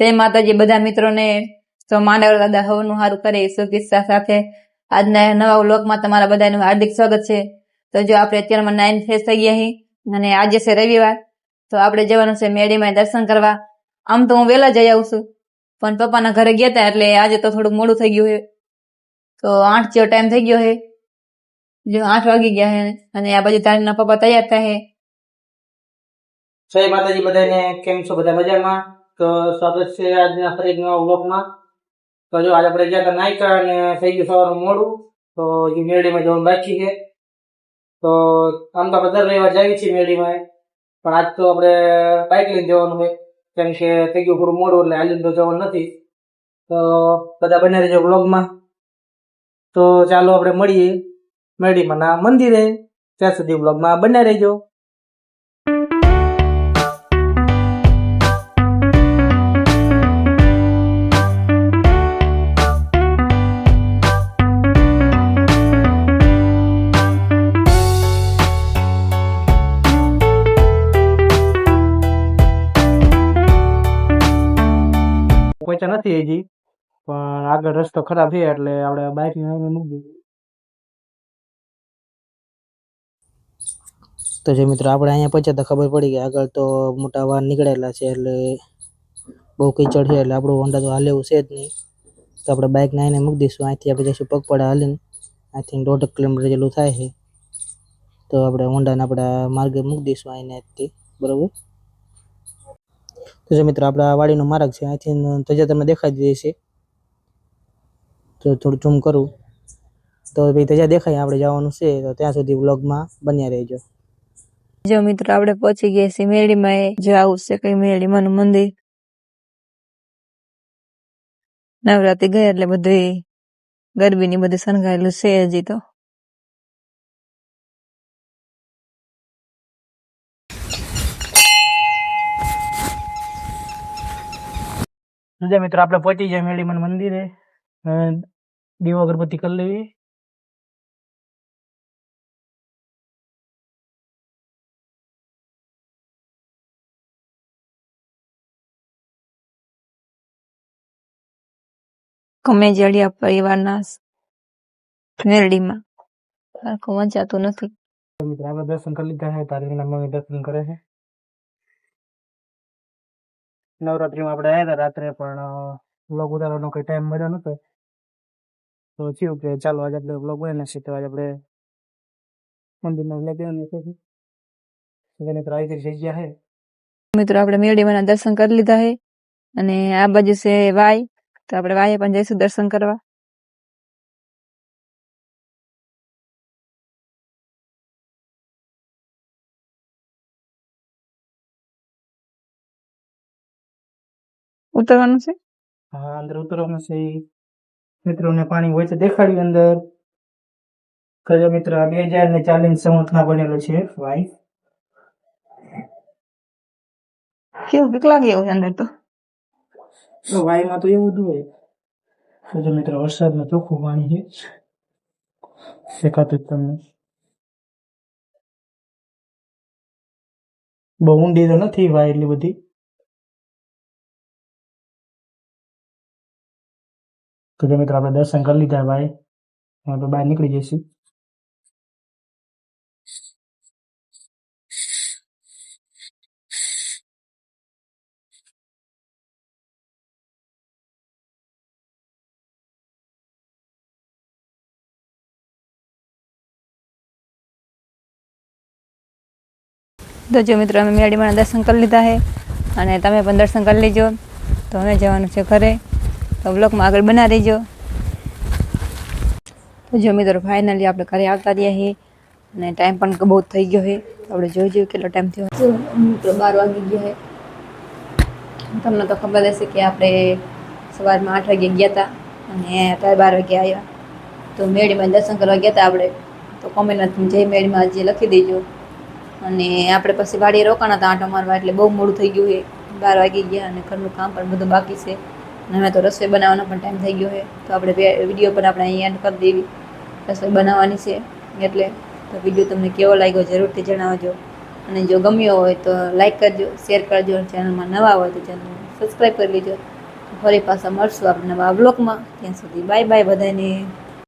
જય માતાજી બધા મિત્રોને તો માંડવ દાદા હવનું સારું કરે શુભેચ્છા સાથે. આજના નવા વ્લોગમાં તમારા બધાનું હાર્દિક સ્વાગત છે. તો જો આપણે અત્યારમાં નાઇન ફેસ થઈ ગયા છીએ અને આજે છે રવિવાર, તો આપણે જવાનું છે મેળીમાં દર્શન કરવા. આમ તો હું વહેલા જઈ આવું છું, પણ પપ્પાના ઘરે ગયા હતા એટલે આજે તો થોડું મોડું થઈ ગયું છે તો આઠ જેવો ટાઈમ થઈ ગયો છે જો આઠ વાગી ગયા છે અને આ બાજુ તારીના પપ્પા તૈયાર થાય છે માતાજી બધાને, કેમ છો બધા મજામાં? તો સ્વાગત આજના ફરી નવા તો જો આજે આપણે ગયા હતા નાયકા અને થઈ ગયું સવારનું મોડું, તો હજી મેળીમાં જવાનું બાકી છે. તો આમ તો આપણે દર રવિવાર જઈએ છીએ મેળીમાં પણ આજ તો આપણે બાઇક લઈને જવાનું હોય કેમ કે થઈ ગયું થોડું મોડું એટલે હાલીને તો જવાનું નથી. તો બધા બને રહેજો વ્લોગમાં. તો ચાલો આપણે મળીએ મેળીમાં ના મંદિરે. ત્યાં સુધી વ્લોગમાં બને રહેજો. પહોંચ્યા નથી હજી. પણ આગળ રસ્તો ખરાબ છે એટલે આપણે બાઇક મૂકી તો જે મિત્રો આપણે અહીંયા પહોંચ્યા તો ખબર પડી કે આગળ તો મોટા વાહન નીકળેલા છે એટલે બહુ કીચડ છે એટલે આપણું હોન્ડા તો હાલે એવું છે જ નહીં. તો આપણે બાઇક નાઈને મૂકી દઈશું. અહીંથી આપણે જઈશું પગપાળા હાલીને. અહીંથી દોઢ કિલોમીટર જેટલું થાય છે. તો આપણે હોન્ડાને આપણા માર્ગે મૂકી દઈશું અહીંયાથી બરોબર? તો જો મિત્રો, આપણા વાડીનો માર્ગ છે, અહીંથી તમને દેખાઈ દે છે તો થોડું ઝૂમ કરું. તો ભાઈ તજા દેખાય, આપણે જવાનું છે, તો ત્યાં સુધી વ્લોગમાં બન્યા રહેજો. જો મિત્રો, આપણે પહોંચી ગયા છીએ મેળીમાં એ જો આવું છે કઈ મેળીમાંનું મંદિર. નવરાત્રી ગયા એટલે બધું ગરબીની બધું શણગારેલું છે હજી તો. જે મિત્રો આપણે પહોંચી જાય મેળીમન મંદિરે અ, દીવો અગરબત્તી કરી લેવી. કમેજડિયા પરિવારના મેરડીમાં આખું વંચાતું નથી. તો મિત્રો આપણે દર્શન કરી લીધા છે તારીના મમ્મી દર્શન કરે છે. નવરાત્રીમાં આપણે આવ્યા હતા રાત્રે, પણ વ્લોગ ઉતારવાનો કોઈ ટાઈમ મળ્યો નતો તો થયું કે ચાલો આજે આપણે વ્લોગ બનાવી નાખીએ તો આજે આપણે મંદિરના વ્લોગ બનાવી મિત્રો આવી રીતે જગ્યા છે. મિત્રો, આપણે મેરડીમાં દર્શન કરી લીધા છે. અને આ બાજુ છે વાય. તો આપણે વાય પણ જઈશું દર્શન કરવા. ઉતરવાનું છે? હા અંદર ઉતરવાનું છે મિત્રોને પાણી હોય તો દેખાડ્યું અંદર. કજો મિત્ર બે હજાર ને ચાલીસ સંવતના બનેલો છે વાઈ કેવું બીક લાગે એવું અંદર તો? વાઈમાં તો એવું જ હોય. કજો મિત્ર વરસાદનું ચોખ્ખું પાણી છે. શેખાતું તમને. બહુ ઊંડી તો નથી વાય એટલી બધી. તો જે મિત્રો આપણે દર્શન કરી લીધા ભાઈ આપણે બહાર નીકળી જઈશું. તો જો મિત્રો, અમે મેરડીમાં દર્શન કરી લીધા છે અને તમે પણ દર્શન કરી લેજો. તો અમે જવાનું છે ઘરે. તો બ્લોકમાં આગળ બના રહેજો. તો જો મિત્રો ફાઇનલી આપણે ઘરે આવતા રહ્યા છીએ અને ટાઈમ પણ બહુ થઈ ગયો છે તો આપણે જોઈ જોઈએ કેટલો ટાઈમ થયો. મિત્રો, બાર વાગી ગયો છે તમને તો ખબર હશે કે આપણે સવારમાં આઠ વાગે ગયા હતા અને અત્યારે બાર વાગે આવ્યા. તો મેળીમાં દર્શન કરવા ગયા હતા આપણે. તો કોમેન્ટમાં જય મેળીમાં જે લખી દેજો. અને આપણે પછી વાડીએ રોકાણા હતા, આંટો મારવા, એટલે બહુ મોડું થઈ ગયું છે બાર વાગી ગયા અને ઘરનું કામ પણ બધું બાકી છે. હવે તો રસોઈ બનાવવાનો પણ ટાઈમ થઈ ગયો છે. તો આપણે વીડિયો પણ આપણે અહીં એન્ડ કરી દેવી. રસોઈ બનાવવાની છે. એટલે તો વીડિયો તમને કેવો લાગ્યો જરૂરથી જણાવજો. અને જો ગમ્યો હોય તો લાઈક કરજો શેર કરજો ચેનલમાં નવા હોય તો ચેનલ સબસ્ક્રાઈબ કરી લેજો. ફરી પાછા મળશું આપણે નવા બ્લોગમાં ત્યાં સુધી બાય બાય બધાને.